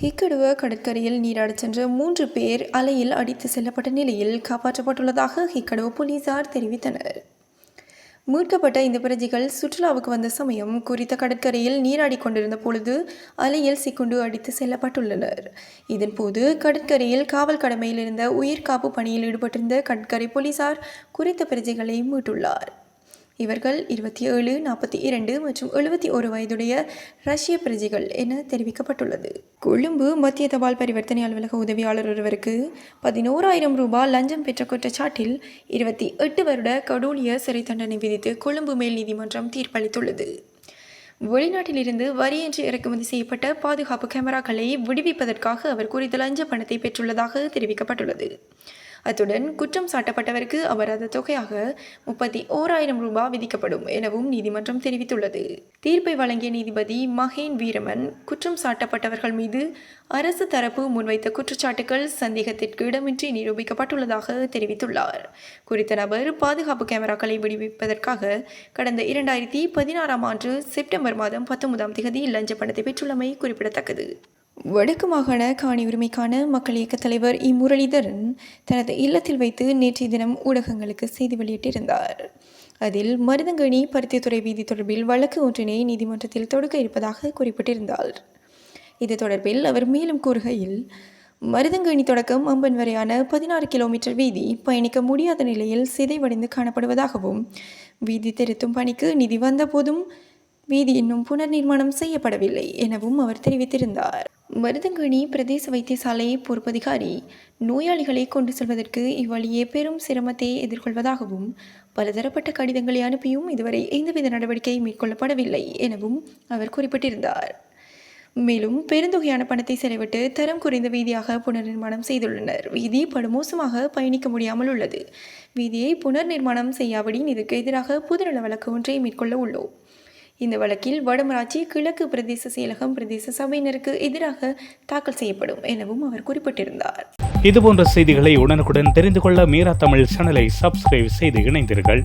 ஹிக்கடுவ கடற்கரையில் நீராடச் சென்ற மூன்று பேர் அலையில் அடித்து செல்லப்பட்ட நிலையில் காப்பாற்றப்பட்டுள்ளதாக ஹிக்கடுவ போலீசார் தெரிவித்தனர். மீட்கப்பட்ட இந்த பிரஜைகள் சுற்றுலாவுக்கு வந்த சமயம் குறித்த கடற்கரையில் நீராடி கொண்டிருந்த பொழுது அலையில் சிக்குண்டு அடித்து செல்லப்பட்டுள்ளனர். இதன்போது கடற்கரையில் காவல் கடமையில் இருந்த உயிர்காப்பு பணியில் ஈடுபட்டிருந்த கடற்கரை போலீசார் குறித்த பிரஜைகளை மீட்டுள்ளார். இவர்கள் இருபத்தி ஏழு நாற்பத்தி இரண்டு மற்றும் எழுபத்தி ஒரு வயதுடைய ரஷ்ய பிரஜைகள் என தெரிவிக்கப்பட்டுள்ளது. கொழும்பு மத்திய தபால் பரிவர்த்தனை அலுவலக உதவியாளர் ஒருவருக்கு பதினோராயிரம் ரூபாய் லஞ்சம் பெற்ற குற்றச்சாட்டில் இருபத்தி எட்டு வருட கடூலிய சிறை தண்டனை விதித்து கொழும்பு மேல் நீதிமன்றம் தீர்ப்பளித்துள்ளது. வெளிநாட்டிலிருந்து வரியின்றி இறக்குமதி செய்யப்பட்ட பாதுகாப்பு கேமராக்களை விடுவிப்பதற்காக அவர் குறித்த லஞ்ச பணத்தை பெற்றுள்ளதாக தெரிவிக்கப்பட்டுள்ளது. அத்துடன் குற்றம் சாட்டப்பட்டவருக்கு அபராத தொகையாக முப்பத்தி ஓராயிரம் ரூபாய் விதிக்கப்படும் எனவும் நீதிமன்றம் தெரிவித்துள்ளது. தீர்ப்பை வழங்கிய நீதிபதி மகேன் வீரமன் குற்றம் சாட்டப்பட்டவர்கள் மீது அரசு தரப்பு முன்வைத்த குற்றச்சாட்டுகள் சந்தேகத்திற்கு இடமின்றி நிரூபிக்கப்பட்டுள்ளதாக தெரிவித்துள்ளார். குறித்த நபர் பாதுகாப்பு கேமராக்களை விடுவிப்பதற்காக கடந்த இரண்டாயிரத்தி பதினாறாம் ஆண்டு செப்டம்பர் மாதம் பத்தொன்பதாம் தேதி லஞ்ச பணத்தை பெற்றுள்ளமை குறிப்பிடத்தக்கது. வடக்கு மாகாண காணி உரிமைக்கான மக்கள் இயக்க தலைவர் இ. முரளிதரன் தனது இல்லத்தில் வைத்து நேற்றைய தினம் ஊடகங்களுக்கு செய்தி வெளியிட்டிருந்தார். அதில் மருதங்கணி பருத்தித்துறை வீதி தொடர்பில் வழக்கு ஒன்றினை நீதிமன்றத்தில் தொடுக்க இருப்பதாக குறிப்பிட்டிருந்தார். இது தொடர்பில் அவர் மேலும் கூறுகையில் மருதங்கணி தொடக்கம் அம்பன் வரையான பதினாறு கிலோமீட்டர் வீதி பயணிக்க முடியாத நிலையில் சிதைவடைந்து காணப்படுவதாகவும் வீதி திருத்தும் பணிக்கு நிதி வந்தபோதும் வீதி இன்னும் புனர் நிர்மாணம் செய்யப்படவில்லை எனவும் அவர் தெரிவித்திருந்தார். மருதங்கணி பிரதேச வைத்தியசாலை பொறுப்பதிகாரி நோயாளிகளை கொண்டு செல்வதற்கு இவ்வழியே பெரும் சிரமத்தை எதிர்கொள்வதாகவும் பலதரப்பட்ட கடிதங்களை அனுப்பியும் இதுவரை எந்தவித நடவடிக்கை மேற்கொள்ளப்படவில்லை எனவும் அவர் குறிப்பிட்டிருந்தார். மேலும் பெருந்தொகையான பணத்தை செலவிட்டு தரம் குறைந்த வீதியாக புனர்நிர்மாணம் செய்துள்ளனர். வீதி படுமோசமாக பயணிக்க முடியாமல் உள்ளது. வீதியை புனர் நிர்மாணம் செய்யாவிடின் இதற்கு எதிராக புதுநல வழக்கு ஒன்றை மேற்கொள்ள உள்ளோம். இந்த வழக்கில் வடமராட்சி கிழக்கு பிரதேச செயலகம் பிரதேச சபையினருக்கு எதிராக தாக்கல் செய்யப்படும் எனவும் அவர் குறிப்பிட்டிருந்தார். இதுபோன்ற செய்திகளை உடனுக்குடன் தெரிந்து கொள்ள மீரா தமிழ் சேனலை சப்ஸ்கிரைப் செய்து இணைந்தீர்கள்